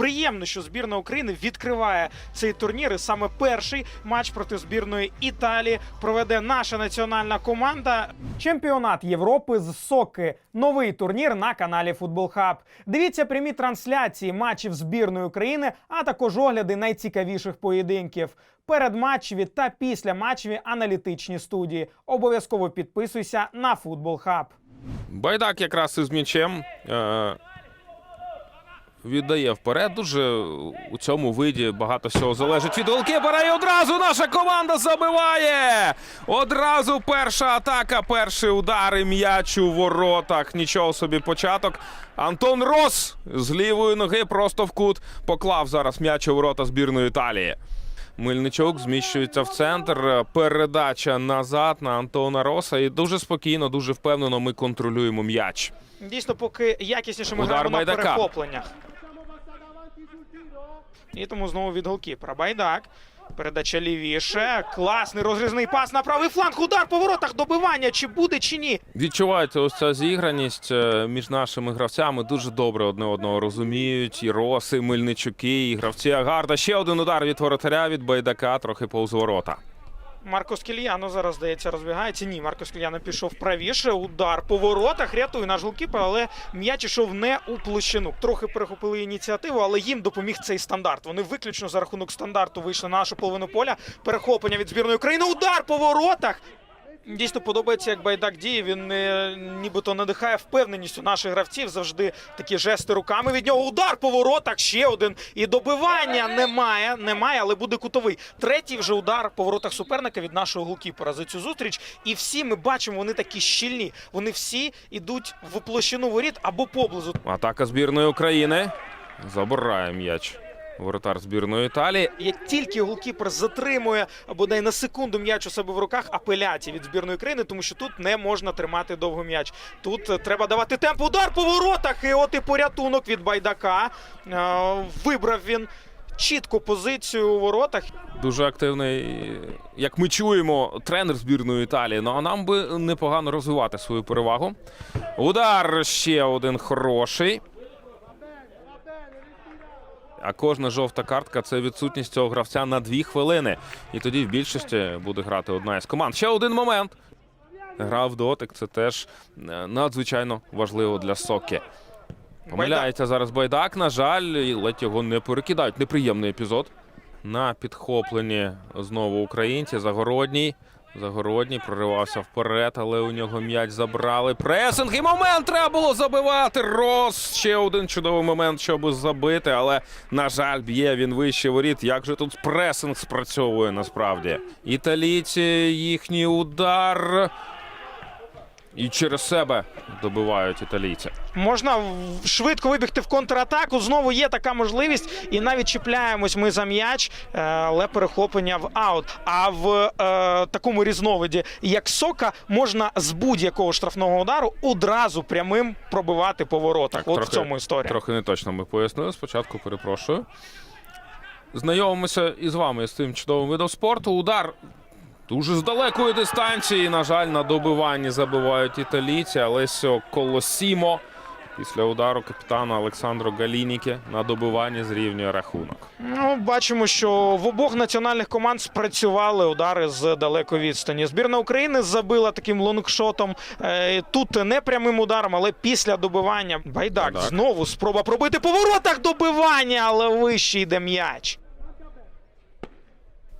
приємно, що збірна України відкриває цей турнір. І саме перший матч проти збірної Італії проведе наша національна команда. Чемпіонат Європи з соки. Новий турнір на каналі Футбол Хаб. Дивіться прямі трансляції матчів збірної України, а також огляди найцікавіших поєдинків. Передматчеві та післяматчеві аналітичні студії. Обов'язково підписуйся на Футбол Хаб. Байдак якраз із м'ячем е, віддає вперед. Дуже у цьому виді багато всього залежить від голкіпера. І одразу наша команда забиває. Одразу перша атака, перший удар і м'яч у воротах. Нічого собі початок. Антон Рос з лівої ноги просто в кут поклав зараз м'яч у ворота збірної Італії. Мельничук зміщується в центр. Передача назад на Антона Роса. І дуже спокійно, дуже впевнено ми контролюємо м'яч. Дійсно, поки якісніше ми Удар граємо на перехопленнях. І тому знову від голкіпера. Байдак. Передача лівіше. Класний розрізний пас на правий фланг. Удар по воротах. Добивання. Чи буде, чи ні? Відчувається ось ця зіграність е, між нашими гравцями. Дуже добре одне одного розуміють. І Роси, і Мельничуки, і гравці Агарда. Ще один удар від воротаря від Байдака, трохи повз ворота. Марко Скільяно зараз, здається, розбігається. Ні, Маркос Кільяно пішов правіше. Удар по воротах. Рятує наш голкіпер, але м'яч ішов не у площину. Трохи перехопили ініціативу, але їм допоміг цей стандарт. Вони виключно за рахунок стандарту вийшли на нашу половину поля. Перехоплення від збірної України. Удар по воротах. Дійсно подобається, як байдак діє. Він е, нібито надихає впевненістю наших гравців. Завжди такі жести руками. Від нього удар по воротах. Ще один. І добивання немає. Немає, але буде кутовий. Третій вже удар по воротах суперника від нашого голкіпера за цю зустріч. І всі ми бачимо, вони такі щільні. Вони всі йдуть в площину воріт або поблизу. Атака збірної України. Забирає м'яч. Воротар збірної Італії. Як тільки голкіпер затримує бодай на секунду м'яч у себе в руках, апеляції від збірної країни, тому що тут не можна тримати довго м'яч. Тут е, треба давати темп. Удар по воротах. І от і порятунок від байдака. Е, Вибрав він чітку позицію у воротах. Дуже активний, як ми чуємо, тренер збірної Італії. Ну а нам би непогано розвивати свою перевагу. Удар ще один хороший. А кожна жовта картка це відсутність цього гравця на дві хвилини. І тоді в більшості буде грати одна із команд. Ще один момент. Гра в дотик це теж е, надзвичайно важливо для Сокі. Помиляється зараз байдак. На жаль, і ледь його не перекидають. Неприємний епізод. На підхопленні знову українці. Загородній. Загородній проривався вперед, але у нього м'яч забрали. Пресинг і момент треба було забивати. Рос. Ще один чудовий момент, щоб забити. Але, на жаль, б'є він вище воріт. Як же тут пресинг спрацьовує насправді? Італійці їхній удар. І через себе добивають італійці. Можна швидко вибігти в контратаку. Знову є така можливість, і навіть чіпляємось ми за м'яч, е, але перехоплення в аут. А в е, такому різновиді, як сока, можна з будь-якого штрафного удару одразу прямим пробивати по воротах. От в цьому історія. Трохи не точно ми пояснили. Спочатку перепрошую. Знайомимося із вами з цим чудовим видом спорту. Удар дуже з далекої дистанції. На жаль, на добиванні забивають італійці. Алесіо Колосімо після удару капітана Олександру Галініки на добиванні зрівнює рахунок. Ну, бачимо, що в обох національних команд спрацювали удари з далекої відстані. Збірна України забила таким лонгшотом. Е, Тут не прямим ударом, але після добивання. Байдак Байдак. знову спроба пробити по воротах добивання, але вище йде м'яч.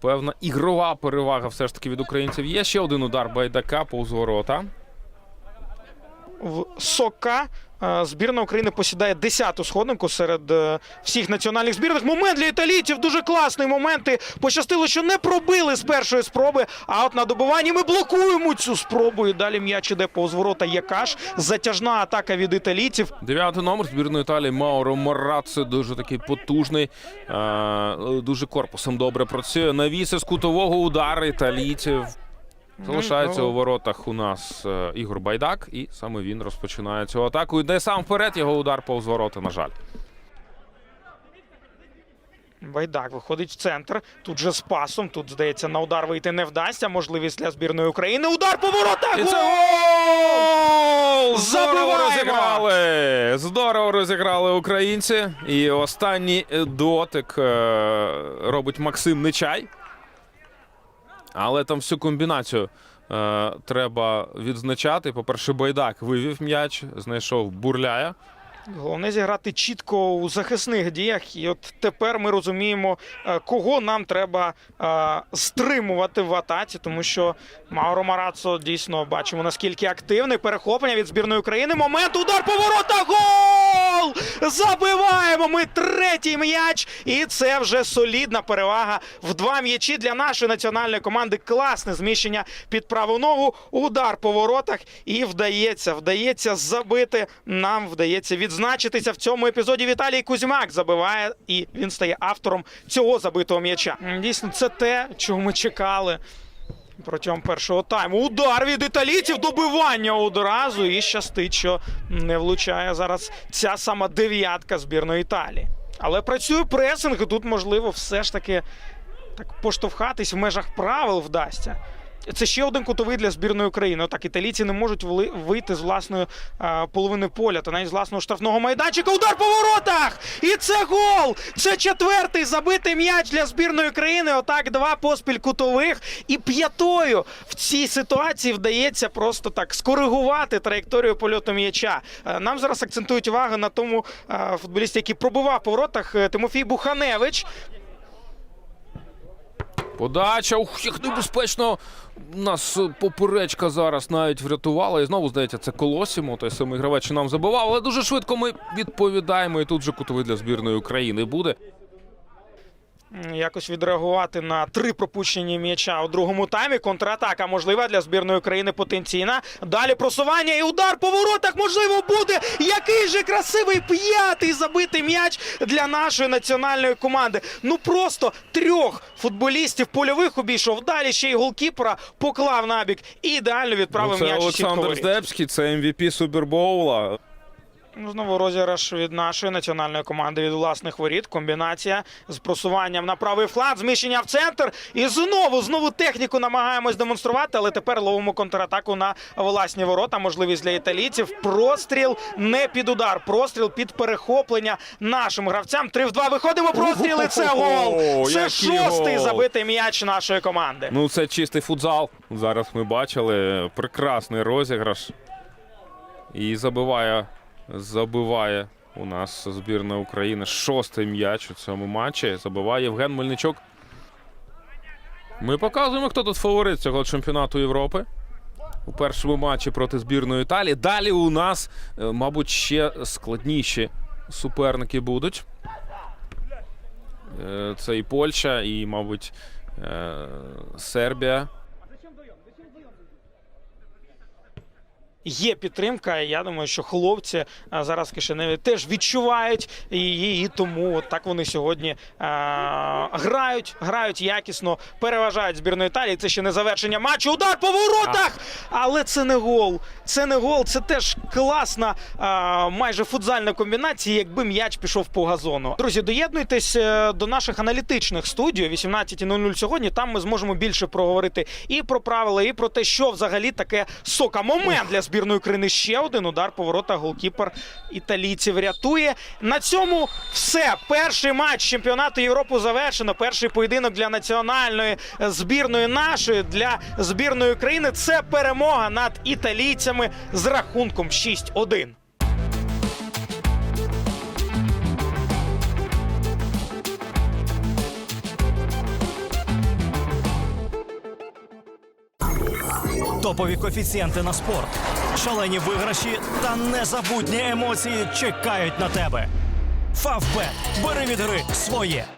Певна ігрова перевага все ж таки від українців є. Ще один удар байдака повз ворота. В Сока е, збірна України посідає 10-ту сходинку серед е, всіх національних збірних. Момент для італійців дуже класний момент. Пощастило, що не пробили з першої спроби. А от на добиванні ми блокуємо цю спробу. І далі м'яч іде повз ворота Якаш. Затяжна атака від італійців. Дев'ятий номер збірної Італії Мауро Мораццо. Дуже такий потужний, е, дуже корпусом добре працює. Навіси з кутового удару італійців. Залишається Ну, у воротах у нас е, Ігор Байдак, і саме він розпочинає цю атаку. Йде сам вперед, його удар повз ворота, на жаль. Байдак виходить в центр. Тут же з пасом. Тут, здається, на удар вийти не вдасться. Можливість для збірної України. Удар по воротах! І це Гол! Здорово розіграли! Здорово розіграли українці. І останній е, дотик е, робить Максим Нечай. Але там всю комбінацію е, треба відзначати. По-перше, Байдак вивів м'яч, знайшов бурляя. Головне зіграти чітко у захисних діях. І от тепер ми розуміємо, е, кого нам треба е, стримувати в атаці, тому що Мауро Марацо дійсно бачимо наскільки активний. Перехоплення від збірної України. Момент удар поворота. Гол! Забиваємо ми третій м'яч. І це вже солідна перевага в два м'ячі для нашої національної команди. Класне зміщення під праву ногу. Удар по воротах. І вдається, вдається забити. Нам вдається відзначитися в цьому епізоді. Віталій Кузьмак забиває, і він стає автором цього забитого м'яча. Дійсно, це те, чого ми чекали. Протягом першого тайму удар від італійців, добивання одразу і щастить, що не влучає зараз ця сама дев'ятка збірної Італії. Але працює пресинг, і тут можливо все ж таки так поштовхатись в межах правил вдасться. Це ще один кутовий для збірної України. Отак італійці не можуть вийти з власної половини поля та навіть з власного штрафного майданчика. Удар по воротах! І це гол! Це четвертий забитий м'яч для збірної країни. Отак, два поспіль кутових. І п'ятою в цій ситуації вдається просто так скоригувати траєкторію польоту м'яча. Е, Нам зараз акцентують увагу на тому е, футболісті, який пробивав по воротах е, Тимофій Буханевич. Подача. Ух, як небезпечно. Нас е, поперечка зараз навіть врятувала. І знову, здається, це Колосімо, той самий що нам забивав. Але дуже швидко ми відповідаємо. І тут же кутовий для збірної України буде. Якось відреагувати на три пропущені м'яча у другому таймі. Контратака можлива для збірної України потенційна. Далі просування і удар по воротах можливо буде. Який же красивий п'ятий забитий м'яч для нашої національної команди. Ну просто трьох футболістів польових обійшов. Далі ще й голкіпера поклав набік і ідеально відправив Ну, це м'яч. Олександр. Здебський, це MVP Супербоула. Ну, Знову розіграш від нашої національної команди від власних воріт. Комбінація з просуванням на правий фланг, зміщення в центр. І знову, знову техніку намагаємось демонструвати, але тепер ловимо контратаку на власні ворота. Можливість для італійців. Простріл не під удар. Простріл під перехоплення нашим гравцям. 3 в 2 виходимо. Простріл і це гол. Це шостий забитий м'яч нашої команди. Ну, це чистий футзал. Зараз ми бачили. Прекрасний розіграш. І забиває, забиває у нас збірна України шостий м'яч у цьому матчі. Забиває Євген Мельничук. Ми показуємо, хто тут фаворит цього чемпіонату Європи. У першому матчі проти збірної Італії. Далі у нас, е, мабуть, ще складніші суперники будуть. Е, Це і Польща, і, мабуть, е, Сербія. Є підтримка. Я думаю, що хлопці зараз в Кишиневі теж відчувають її, і тому от так вони сьогодні а, грають, грають якісно, переважають збірну Італії. Це ще не завершення матчу. Удар по воротах! Але це не гол. Це не гол. Це теж класна, а, майже футзальна комбінація, якби м'яч пішов по газону. Друзі, доєднуйтесь е, до наших аналітичних студій о 18.00 сьогодні. Там ми зможемо більше проговорити і про правила, і про те, що взагалі таке сока. Момент для збірної України. Ще один удар по воротах голкіпер італійців рятує. На цьому все. Перший матч чемпіонату Європи завершено. Перший поєдинок для національної збірної нашої для збірної країни. Це перемога над італійцями з рахунком 6-1. Топові коефіцієнти на спорт, шалені виграші та незабутні емоції чекають на тебе. Фавбет. Бери від гри своє.